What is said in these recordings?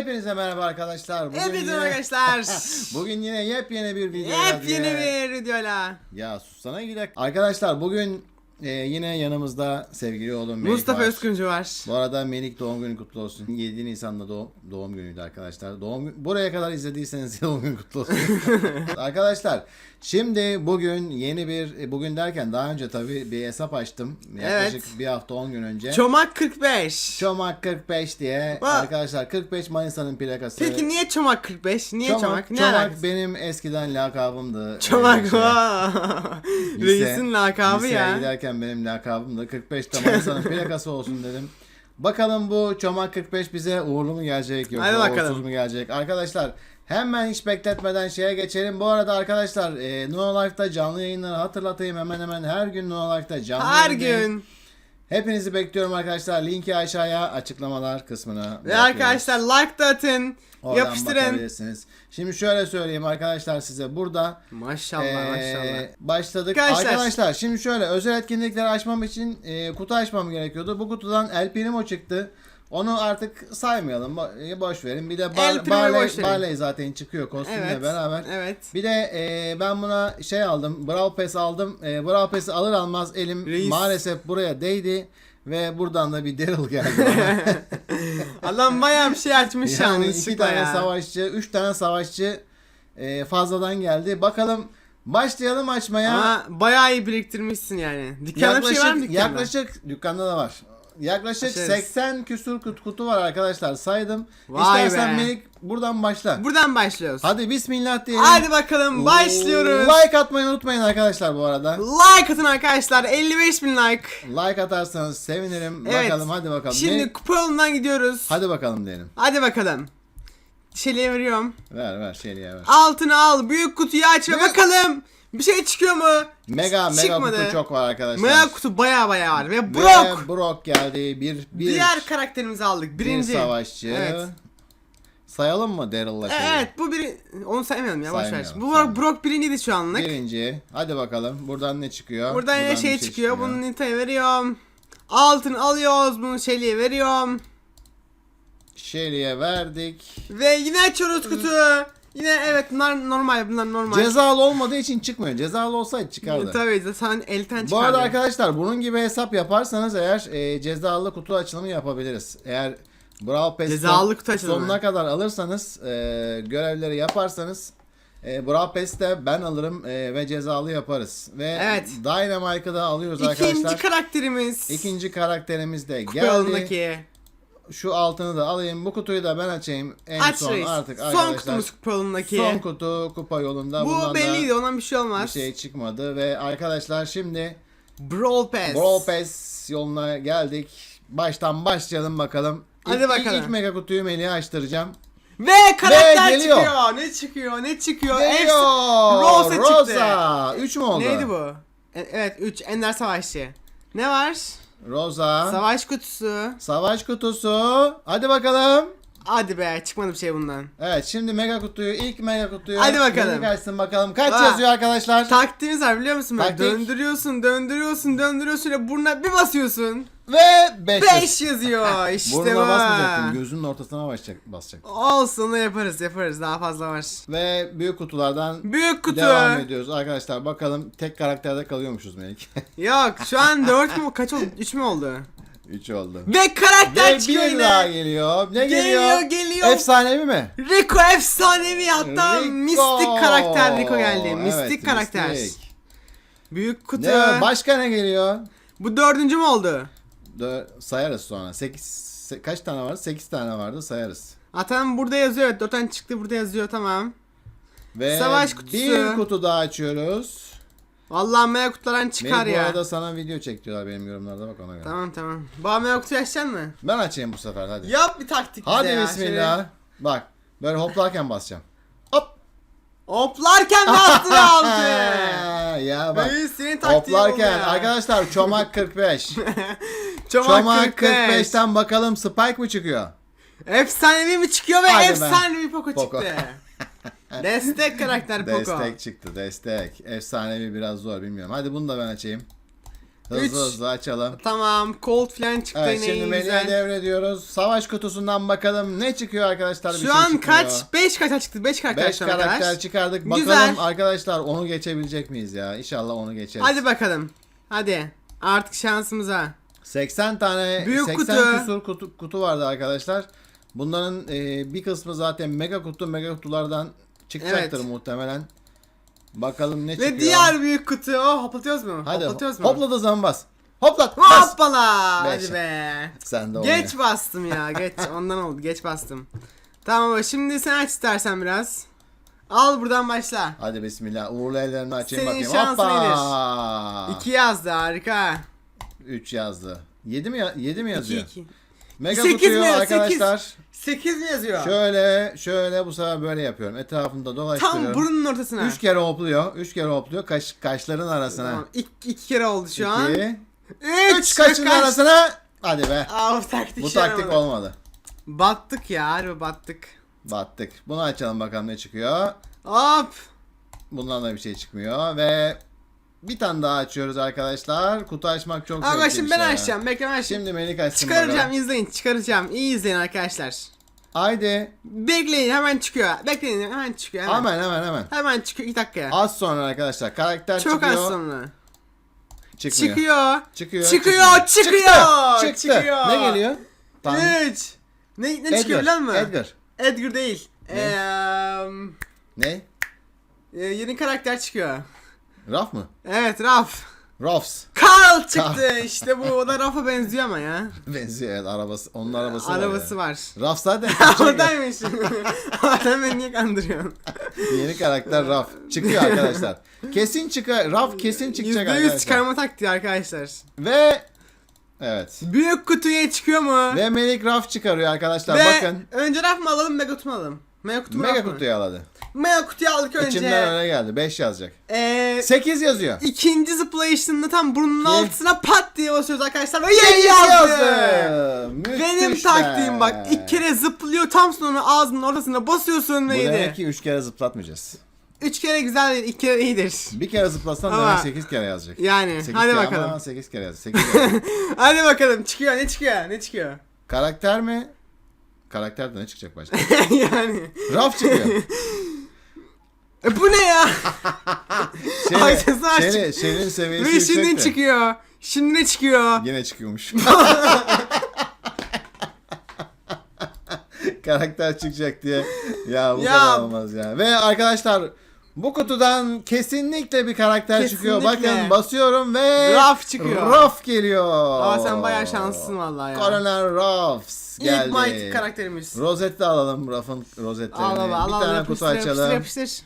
Hepinize merhaba arkadaşlar. Bugün Hepinize yine- arkadaşlar. Bugün yine yepyeni bir video. Yepyeni bir videoyla. Ya sussana gidelim. Arkadaşlar bugün e, yine yanımızda sevgili oğlum Melik Mustafa var. Özküncü var. Bu arada Melik doğum günü kutlu olsun. 7 Nisan'da doğum, doğum günüydü arkadaşlar. Doğum buraya kadar izlediyseniz doğum günü kutlu olsun. arkadaşlar şimdi bugün yeni bir e, bugün derken daha önce tabii bir hesap açtım. Yaklaşık Evet. bir hafta 10 gün önce. Çomak 45. Çomak 45 diye Va- arkadaşlar 45 Manisa'nın plakası. Peki niye Çomak 45? Niye Çomak? Çomak, Ne alakası? benim eskiden lakabımdı. Çomak Ee, şey, vaa. lise- Reisin lakabı liseye ya. giderken benim lakabımdı. 45'te Manisa'nın plakası olsun dedim. Bakalım bu Çomak 45 bize uğurlu mu gelecek yoksa Hadi bakalım. uğursuz mu gelecek? Arkadaşlar hemen hiç bekletmeden şeye geçelim. Bu arada arkadaşlar e, No Life'da canlı yayınları hatırlatayım. Hemen hemen her gün No Life'da canlı Her yayındayım. gün. Hepinizi bekliyorum arkadaşlar. Linki aşağıya açıklamalar kısmına. Ve arkadaşlar like da atın. Oradan Yapıştırın. Şimdi şöyle söyleyeyim arkadaşlar size burada Maşallah ee, maşallah. başladık. Arkadaşlar. Arkadaşlar. şimdi şöyle özel etkinlikleri açmam için e, kutu açmam gerekiyordu. Bu kutudan El Primo çıktı. Onu artık saymayalım. E, boş verin. Bir de bar, Barley. Barley zaten çıkıyor kostümle Evet. beraber. Evet. Bir de e, ben buna şey aldım. Brawl Pass aldım. E, Brawl Pass'i alır almaz elim Reis. maalesef buraya değdi. Ve buradan da bir Daryl geldi. Adam bayağı bir şey açmış Yani yani. iki tane savaşçı, üç tane savaşçı e, fazladan geldi. Bakalım başlayalım açmaya. Ama bayağı iyi biriktirmişsin yani. Dükkanda bir şey var mı dükkanda? yaklaşık dükkanda da var. Yaklaşık Açarız. 80 küsur kut- kutu var arkadaşlar saydım. Vay İstersen be. Melik buradan başla. Buradan başlıyoruz. Hadi bismillah diyelim. Hadi bakalım başlıyoruz. Like atmayı unutmayın arkadaşlar bu arada. Like atın arkadaşlar. 55 bin like. Like atarsanız sevinirim. Evet. Bakalım hadi bakalım. Şimdi kupa yolundan gidiyoruz. Hadi, hadi bakalım diyelim. bakalım. Şeliye veriyorum. Ver ver şeyliğe ver. Altını al. Büyük kutuyu aç ve Büyük- bakalım. Bir şey çıkıyor mu? Mega mega Çıkmadı. kutu çok var arkadaşlar. Mega kutu baya baya var. Ve Ve Brock. Brock geldi. Bir, bir, Diğer karakterimizi aldık. Birinci. bir savaşçı. Evet. Sayalım mı Daryl'la şeyi? Evet bu biri... Onu saymayalım ya boş ver. Saymıyorum, Bu Brock, saymıyorum. Brock birinciydi şu anlık. Birinci. Hadi bakalım. Buradan ne çıkıyor? Buradan yine bir şey çıkıyor. Bunu Nita'ya veriyorum. Altını alıyoruz. Bunu Shelly'e veriyorum. Shelly'e verdik. Ve yine açıyoruz kutu. Yine evet bunlar normal bunlar normal. Cezalı olmadığı için çıkmıyor. Cezalı olsaydı çıkardı. Tabii zaten elten Bu çıkardı. arada arkadaşlar bunun gibi hesap yaparsanız eğer e, cezalı kutu açılımı yapabiliriz. Eğer Brawl Pass Cezalı kutu açılımı. sonuna kadar alırsanız e, görevleri yaparsanız e, Brawl Pass'te ben alırım e, ve cezalı yaparız. Ve Evet. Dynamite'ı da alıyoruz İkinci arkadaşlar. karakterimiz. İkinci karakterimiz de Kupa geldi. yolundaki. Şu altını da alayım. Bu kutuyu da ben açayım. En Aç son reis. artık Son arkadaşlar. kutumuz kupa yolundaki. Son kutu kupa yolunda. Bu Bundan da belliydi ondan bir şey olmaz. bir şey çıkmadı ve arkadaşlar şimdi Brawl Pass. Brawl Pass yoluna geldik. Baştan başlayalım bakalım. Hadi İlk- bakalım. ilk mega kutuyu Melih'e açtıracağım. Ve karakter geliyor. çıkıyor. Ne çıkıyor? Ne çıkıyor? Geliyor. Efsa- Rosa çıktı. Rosa. 3 mü oldu? Neydi bu? E- evet 3 Ender Savaşçı. Ne var? Rosa. Savaş kutusu. Savaş kutusu. Hadi bakalım. Hadi be çıkmadı bir şey bundan. Evet şimdi mega kutuyu ilk mega kutuyu. Hadi bakalım. Açsın bakalım. Kaç Aa. yazıyor arkadaşlar? Taktiğimiz var biliyor musun? Taktik. döndürüyorsun, döndürüyorsun, döndürüyorsun ve burnuna bir basıyorsun. Ve 5 5 yazıyor. İşte Burnuna bu. basmayacaktım. Gözünün ortasına basacak. basacak. Olsun yaparız yaparız daha fazla var. Ve büyük kutulardan Büyük kutu. devam ediyoruz arkadaşlar. Bakalım tek karakterde kalıyormuşuz Melih. Yok şu an 4 mü kaç oldu? 3 mü oldu? 3 oldu. Ve karakter Ve çıkıyor bir daha yine. geliyor. Ne Geliyor geliyor? geliyor. Efsanevi mi? Rico efsanevi hatta Rico. mistik karakter Rico geldi. Evet, mistik karakter. mistik. Büyük kutu. Ne, başka ne geliyor? Bu dördüncü mü oldu? Dö- sayarız sonra. 8 kaç tane vardı? 8 tane vardı sayarız. Zaten burada yazıyor evet 4 tane çıktı burada yazıyor tamam. Ve Savaş kutusu. bir kutu daha açıyoruz. Vallahi mega kutulardan çıkar Melih bu ya. arada sana video çekiyorlar benim yorumlarda bak ona göre. Tamam tamam. Bana mega kutu açacaksın mı? Ben açayım bu sefer hadi. Yap bir taktik bize hadi ya. bismillah. Bak böyle hoplarken basacağım. Hop. Şöyle Hoplarken bastın altı. ya bak. Böyle senin taktiğin Hoplarken ya. arkadaşlar çomak 45. Çomak, çomak 45. 45'ten bakalım Spike mı çıkıyor? Efsanevi mi çıkıyor ve Hadi be. efsanevi Poco, Poco. çıktı. Destek karakter Poco. Destek çıktı destek. Efsanevi biraz zor bilmiyorum. Hadi bunu da ben açayım. Hızlı Üç. hızlı açalım. Tamam. Cold falan çıktı Evet yine şimdi iyi, Melih'e güzel. devrediyoruz. Savaş kutusundan bakalım ne çıkıyor arkadaşlar. Bir Şu şey an çıkmıyor. kaç? 5 karakter çıktı. 5 karakter 5 çıktı karakter arkadaş. çıkardık. Bakalım Güzel. arkadaşlar onu geçebilecek miyiz ya? İnşallah onu geçeriz. Hadi bakalım. Hadi. Artık şansımıza. 80 tane Büyük 80 kutu. küsur kutu, kutu vardı arkadaşlar. Bunların e, bir kısmı zaten mega kutu mega kutulardan çıkacaktır Evet. muhtemelen. Bakalım ne çıkıyor. Ve diğer büyük kutu. Oh hoplatıyoruz mu? Hadi hoplatıyoruz mu? hopladığı zaman bas. Hoplat bas. Hoppala. Beş. Hadi be. Sen de onu Geç bastım ya. Geç. Ondan oldu. Geç bastım. Tamam baba. Şimdi sen aç istersen biraz. Al buradan başla. Hadi bismillah. Uğurlu ellerini açayım Senin bakayım. şansın Hoppa. 2 yazdı harika. 3 yazdı. 7 mi ya- 7 mi 2 yazıyor? 2. Mega Sekiz kutuyu mi? arkadaşlar 8 mi yazıyor? şöyle şöyle bu sefer böyle yapıyorum. Etrafında dolaştırıyorum. Tam burnunun ortasına. 3 kere hopluyor. 3 kere hopluyor. Kaş, kaşların arasına. Tamam. İki, iki kere oldu şu an. 2 3 3 kaşın arasına. Hadi be. Aa, bu taktik, Bu işe taktik yaramadı. olmadı. Battık ya harbi battık. Battık. Bunu açalım bakalım ne çıkıyor. Hop. Bundan da bir şey çıkmıyor ve bir tane daha açıyoruz arkadaşlar. Kutu açmak çok Ama zevkli şimdi bir ben şey açacağım. Bekle ben şimdi. Şimdi Melik açsın Çıkaracağım bakalım. izleyin çıkaracağım. İyi izleyin arkadaşlar. Haydi. Bekleyin hemen çıkıyor. Bekleyin hemen çıkıyor hemen. Hemen hemen hemen. Hemen çıkıyor 2 dakikaya. Az sonra arkadaşlar karakter Çok çıkıyor. az sonra. Çıkmıyor. Çıkıyor. Çıkıyor. Çıkıyor, çıkıyor, Çıktı. çıkıyor. Ne geliyor? Tamam. 3. Ne, ne çıkıyor biliyor musun? Edgar. Edgar değil. Ne? Eee, Ne? e, yeni karakter çıkıyor. Raf mı? Evet Raf. Rafs. Carl çıktı işte bu o da Raf'a benziyor ama ya. Benziyor evet arabası. Onun arabası, Arabası var. var. ya. Raf zaten. Oradaymış. Adam beni niye kandırıyorsun? Yeni karakter Raf. Çıkıyor arkadaşlar. Kesin çıkar. Raf kesin çıkacak %100 arkadaşlar. çıkarma taktiği arkadaşlar. Ve evet. Büyük kutuya çıkıyor mu? Ve Melik Raf çıkarıyor arkadaşlar. Ve Bakın. önce Raf mı alalım Mega kutu mu alalım? Mega kutu Mega mı? kutuyu aladı. Mega kutuyu aldık önce. İçimden öyle geldi. 5 yazacak. Ee, 8 yazıyor. ikinci zıplayışında tam burnunun Ki- altına pat diye basıyoruz arkadaşlar. Ve Sekiz yeni yazdı. Müthişler. Benim taktiğim bak ilk kere zıplıyor tam sonra ağzının ortasına basıyorsun Bu ve demek yedi. ki 3 kere zıplatmayacağız. Üç kere güzel değil, iki kere iyidir. Bir kere zıplatsan Ama- demek 8 kere yazacak. Yani 8 hadi kere bakalım. Ama 8 kere yazacak. 8 kere. Hadi bakalım çıkıyor ne çıkıyor ne çıkıyor. Karakter mi? Karakter de ne çıkacak başka? yani. Raf çıkıyor. E bu ne ya? Arkası açık. Şeri, Şeri'nin seviyesi Ve şimdi çıkıyor. Şimdi ne çıkıyor? Yine çıkıyormuş. Karakter çıkacak diye. Ya bu Ya. kadar olmaz ya. Ve arkadaşlar bu kutudan kesinlikle bir karakter çıkıyor. Kesinlikle. Bakın basıyorum ve Raf çıkıyor. Raf geliyor. Aa sen bayağı şanslısın vallahi ya. Colonel Ruffs geldi. İlk Mighty karakterimiz. Rozet de alalım Ruff'ın rozetlerini. Al al bir tane yapıştır, kutu yapıştır açalım. yapıştır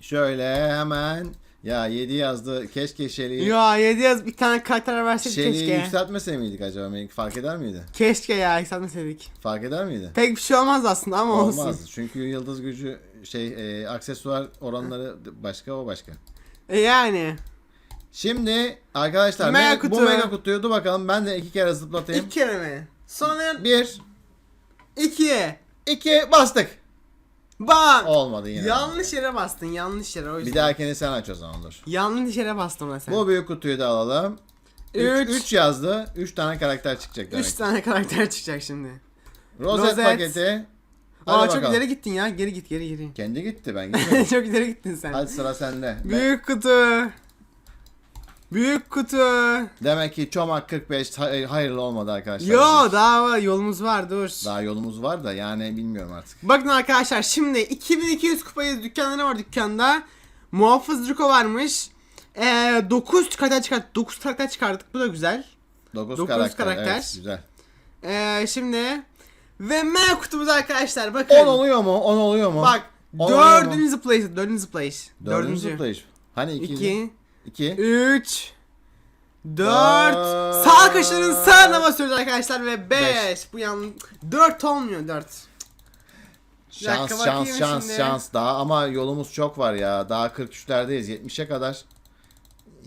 Şöyle hemen. Ya 7 yazdı. Keşke Shelly'i Ya 7 yaz bir tane karakter verseydik Shelly'i keşke. yükseltmese miydik acaba? Fark eder miydi? Keşke ya yükseltmeseydik. Fark eder miydi? Pek bir şey olmaz aslında ama olsun. Olmaz. Çünkü yıldız gücü şey e, aksesuar oranları başka o başka. E yani. Şimdi arkadaşlar Mega me- bu mega kutuyu dur bakalım ben de iki kere zıplatayım. İlk kere mi? Sonra Bir, iki. iki bastık. Bak. Olmadı yine. Yanlış yere bastın yanlış yere o yüzden. Bir dahakini sen aç o zaman dur. Yanlış yere bastın mesela. Bu büyük kutuyu da alalım. Üç. 3 yazdı. 3 tane karakter çıkacak demek. 3 tane karakter çıkacak şimdi. Rozet, Rozet. paketi. Hadi Aa çok bakalım. ileri gittin ya. Geri git geri geri. Kendi gitti ben gitmedim. çok ileri gittin sen. Hadi sıra sende. Büyük kutu. Büyük kutu. Demek ki Çomak 45 hay- hayırlı olmadı arkadaşlar. Yo daha var yolumuz var dur. Daha yolumuz var da yani bilmiyorum artık. Bakın arkadaşlar şimdi 2200 kupayız dükkanda ne var dükkanda? Muhafız Rico varmış. Ee, 9 karakter çıkarttık. 9 karakter çıkardık. Bu da güzel. 9 Dokuz karakter. karakter. Evet, güzel. Ee, şimdi ve M kutumuz arkadaşlar bakın. 10 oluyor mu? 10 oluyor mu? Bak On oluyor dördüncü place. Dördüncü place. Dördüncü zıplayış. Hani 2? 2 2. 3 4 Dört. Sağ kaşının sağına basıyoruz arkadaşlar ve 5 Beş. Bu yan 4 olmuyor 4 Bir dakika Şans bakayım şans şans şimdi. şans daha ama yolumuz çok var ya. Daha 43'lerdeyiz 70'e kadar.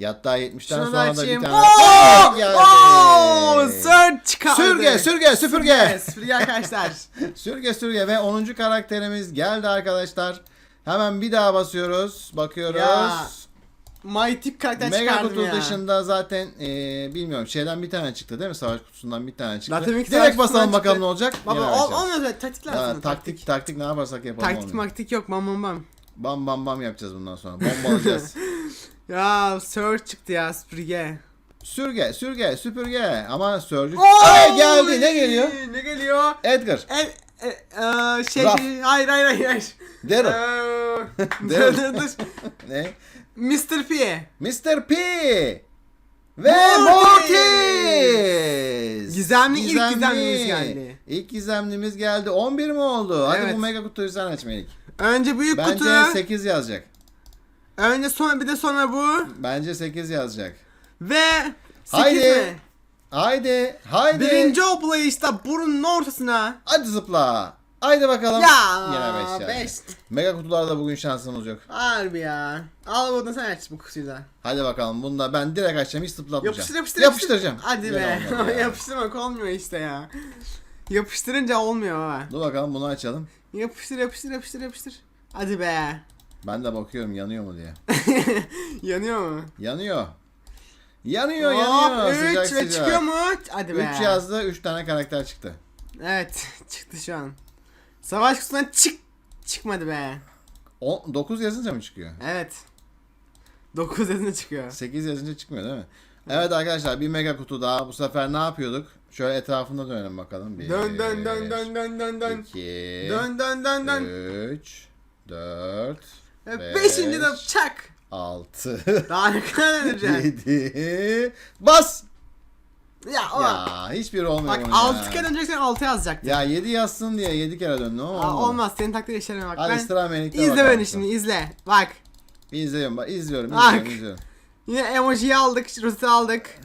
Hatta 70'ten Şunu da sonra da bir açayım. tane. Oo! Geldi. Oo! Sir çıkardı. Sürge sürge süpürge. Sürge arkadaşlar. Sürge sürge ve 10. karakterimiz geldi arkadaşlar. Hemen bir daha basıyoruz. Bakıyoruz. Ya. Mighty karakter Mega kutu ya. dışında zaten eee, bilmiyorum şeyden bir tane çıktı değil mi? Savaş kutusundan bir tane çıktı. Zaten ilk savaş Direkt basalım kutusundan bakalım çıktı. ne olacak. Baba ol, olmuyor taktikler Ha, aslında. taktik taktik ne yaparsak yapalım Taktik olmuyor. maktik yok bam bam bam. Bam bam bam yapacağız bundan sonra. Bombalayacağız. Ya Surge çıktı ya süpürge. Sürge, sürge, süpürge. Ama sörcü... Ay geldi. Ne geliyor? Ne geliyor? Edgar. E, e, e, şey, Raf. hayır hayır hayır. hayır. Daryl. Eee, Daryl. dur dur dur. ne? Mr. P. Mr. P. Ve Mortis. Mortis. Gizemli, ilk gizemlimiz geldi. İlk gizemlimiz geldi. 11 mi oldu? Hadi Evet. bu mega kutuyu sen aç Melik. Önce büyük Bence kutu. 8 yazacak. Önce sonra bir de sonra bu. Bence 8 yazacak. Ve 8 Haydi. mi? Haydi. Haydi. Birinci oplay işte burnun ortasına. Hadi zıpla. Haydi bakalım. Ya Yine 5 beş. yazdı. Mega kutularda bugün şansımız yok. Harbi ya. Al buradan sen aç bu kutuyu da. Hadi bakalım. Bunda ben direkt açacağım. Hiç zıplatmayacağım. Yapıştır yapıştır Yapıştıracağım. Hadi be. olmadı ya. Yapıştırmak olmuyor işte ya. Yapıştırınca olmuyor ha. Dur bakalım bunu açalım. Yapıştır yapıştır yapıştır yapıştır. Hadi be. Ben de bakıyorum yanıyor mu diye. Yanıyor mu? Yanıyor. Yanıyor Hop, yanıyor. üç Sıcak ve sıcak. çıkıyor mu? Hadi be. 3 yazdı 3 tane karakter çıktı. Evet çıktı şu an. Savaş kutusundan çık. Çıkmadı be. 9 yazınca mı çıkıyor? Evet. 9 yazında çıkıyor. 8 yazınca çıkmıyor değil mi? Evet arkadaşlar bir mega kutu daha. Bu sefer ne yapıyorduk? Şöyle etrafında dönelim bakalım. Bir, Dön dön dön dön dön dön dön. 2 Dön dön dön dön. 3 4 Ve Beşinci de çak. 6 Daha ne kadar döneceksin? 7 Bas! ya o. Ya hiçbir olmuyor Bak bunun 6 ya. kere döneceksen 6 yazacaktın. Ya 7 yazsın diye 7 kere döndüm ama Aa, olmadı. olmaz senin takdir işlerine bak. Hadi ben... sıra Melik'te İzle beni şimdi izle. Bak. İzliyorum bak izliyorum Bak. izliyorum izliyorum. Yine emojiyi aldık, roseti aldık.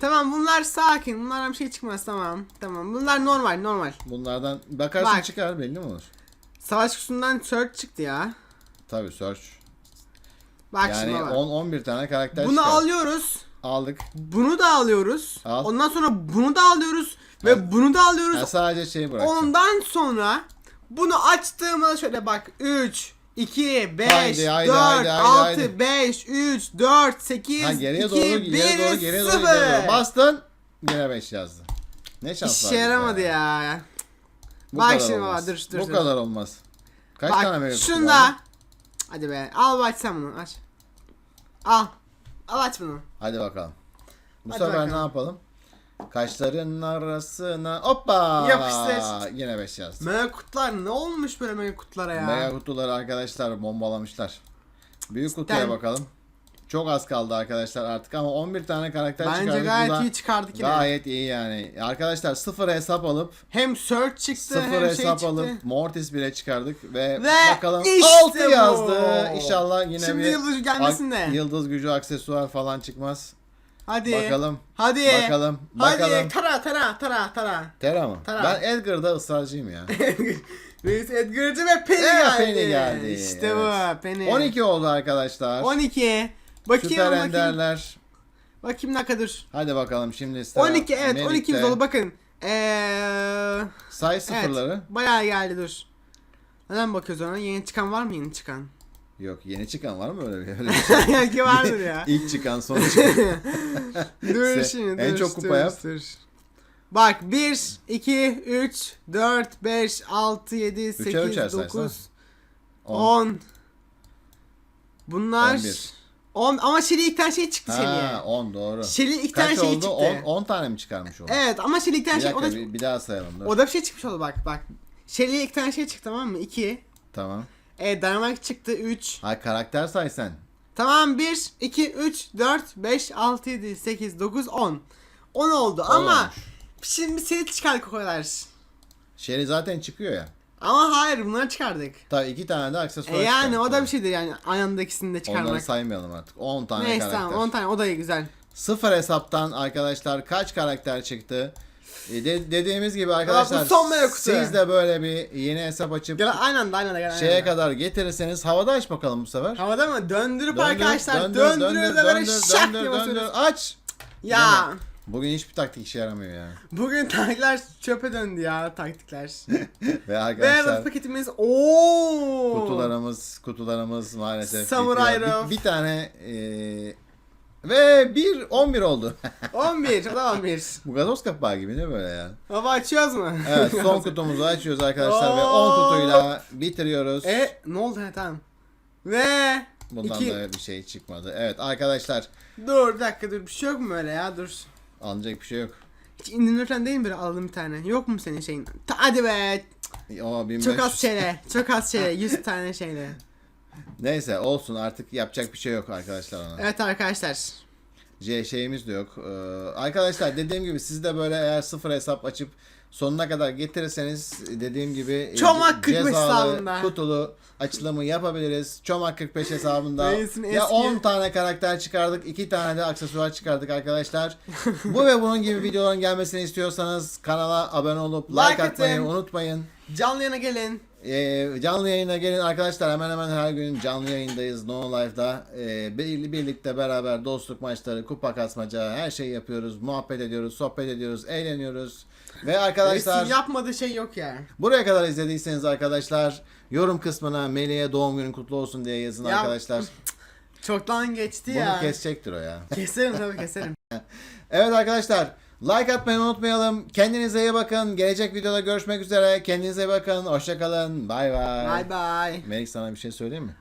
Tamam bunlar sakin. Bunlardan bir şey çıkmaz tamam. Tamam. Bunlar normal normal. Bunlardan bakarsın Bak. çıkar belli mi olur? Savaş kutusundan search çıktı ya. Tabii search. Bak yani şimdi bak. 10-11 tane karakter Bunu çıkar. alıyoruz. Aldık. Bunu da alıyoruz. Al. Ondan sonra bunu da alıyoruz. Ve bunu da alıyoruz. Ben sadece şeyi bırakacağım. Ondan sonra bunu açtığımda şöyle bak 3 2 5 Haydi, haydi, 4 haydi, haydi, 6 haydi. 5 3 4 8 Ha geriye 2 doğru 1 geriye doğru geriye doğru, 0. geriye doğru. Bastın. Gene 5 yazdı. Ne şans İşe yaramadı ya. Bu Bak şimdi baba, dur, dur, Bu dur. kadar olmaz. Kaç tane mega Bak kutu var? Hadi be al bir açsam bunu aç. Al. Al aç bunu. Hadi bakalım. Bu Hadi sefer bakalım. ne yapalım? Kaşların arasına hoppa. Yapıştır. Yine 5 yazdı. Mega kutlar ne olmuş böyle mega kutlara ya? Mega kutuları arkadaşlar bombalamışlar. Büyük kutuya bakalım. Çok az kaldı arkadaşlar artık ama 11 tane karakter Bence çıkardık. Bu gayet da iyi çıkardık yine. Gayet iyi yani. Arkadaşlar sıfır hesap alıp Hem search çıktı sıfır hem şey hesap çıktı. alıp Mortis bile çıkardık ve, Ve bakalım işte 6 bu. yazdı. İnşallah yine Şimdi bir yıldız gelmesin de. yıldız gücü aksesuar falan çıkmaz. Hadi. Bakalım. Hadi. Bakalım. Hadi. Bakalım. Tara tara tara tara. Tera mı? Tara. Ben Edgar'da ısrarcıyım ya. Reis Edgar'cı ve Penny Evet, geldi. Penny geldi. İşte Evet. bu Penny. 12 oldu arkadaşlar. 12. Bakayım Süper bakayım. Enderler. Bakayım ne kadar. Hadi bakalım şimdi sıra 12 evet Melik'te. 12 oldu bakın. Eee Say sıfırları. Evet, bayağı geldi dur. Neden bakıyoruz ona? Yeni çıkan var mı yeni çıkan? Yok yeni çıkan var mı öyle bir, öyle bir şey? Belki vardır ya. İlk çıkan son çıkan. dur şimdi en dur, çok kupa dur, yap. dur. Bak 1, 2, 3, 4, 5, 6, 7, üçer 8, saysan. 9, 10. 10. Bunlar 11. 10 ama Shelly ilk tane şey çıktı Ha Shelly'e. 10 doğru. Shelly ilk tane Kaç şey oldu? çıktı. 10, 10 tane mi çıkarmış o? Evet ama Shelly ilk tane Bir şey o dakika da, bir, bir daha sayalım. Dur. o da bir şey çıkmış oldu bak bak. Shelly'e ilk tane şey çıktı tamam mı? 2. Tamam. E Dynamite çıktı 3. Ha karakter say sen. Tamam 1, 2, 3, 4, 5, 6, 7, 8, 9, 10. 10 oldu ama olmuş. şimdi seri çıkardık o kadar. Zaten çıkıyor ya. Ama hayır bunları çıkardık. Tabii iki tane de aksesuar E yani o da bir şeydir yani ikisini de Onları çıkarmak. saymayalım artık. 10 tane Neyse karakter. tamam 10 tane o da iyi güzel. Sıfır hesaptan arkadaşlar kaç karakter çıktı? E, de- dediğimiz gibi arkadaşlar bu son mega kutu. siz de böyle bir yeni hesap açıp Gel aynı anda aynı anda gel. aynı şeye anda. kadar getirirseniz havada aç bakalım bu sefer. Havada mı? Döndürüp Döndür, arkadaşlar döndür, döndürüyoruz da böyle şak diye basıyoruz. Aç. Ya Bugün hiçbir taktik işe yaramıyor ya. Bugün taktikler çöpe döndü ya taktikler. Ve Ve arkadaşlar paketimiz ooo. kutularımız kutularımız maalesef bitiyor. Raf. Bir, bir tane eee ve bir 11 oldu. 11. O da 11. Bu gazoz kapağı gibi ne böyle ya? Baba açıyoruz mu? Evet son kutumuzu açıyoruz arkadaşlar ve 10 Oo. kutuyla bitiriyoruz. E ne oldu ha tamam. Ve Bundan iki. da bir şey çıkmadı. Evet arkadaşlar Dur bir dakika dur bir şey yok mu öyle ya dur. Alınacak bir şey yok. Hiç indirimli falan değil mi böyle alalım bir tane? Yok mu senin şeyin? Ta- Hadi be. O 1500. Çok az şeyle. Çok az şeyle. 100 tane şeyle. Neyse olsun artık yapacak bir şey yok arkadaşlar ona. Evet arkadaşlar. C şeyimiz de yok. Ee, arkadaşlar dediğim gibi siz de böyle eğer sıfır hesap açıp sonuna kadar getirirseniz dediğim gibi e, Çomak 45 cezalı, hesabında. kutulu açılımı yapabiliriz. Çomak 45 hesabında Reis'in ya eski- 10 tane karakter çıkardık, 2 tane de aksesuar çıkardık arkadaşlar. Bu ve bunun gibi videoların gelmesini istiyorsanız kanala abone olup like, Like atmayı atın. unutmayın. Canlı yana gelin. Ee, canlı yayına gelin arkadaşlar hemen hemen her gün canlı yayındayız No Life'da. Ee, bir- birlikte beraber dostluk maçları, kupa kasmaca her şeyi yapıyoruz. Muhabbet ediyoruz, sohbet ediyoruz, eğleniyoruz. Ve arkadaşlar Resim yapmadığı şey yok ya. buraya kadar izlediyseniz arkadaşlar yorum kısmına Melih'e doğum günün kutlu olsun diye yazın Ya, arkadaşlar. Çoktan geçti Bunu ya. kesecektir o ya. Keserim tabii keserim. Evet arkadaşlar like atmayı unutmayalım. Kendinize iyi bakın. Gelecek videoda görüşmek üzere. Kendinize iyi bakın. Hoşçakalın. Bay bay. Bye bye. Melik sana bir şey söyleyeyim mi?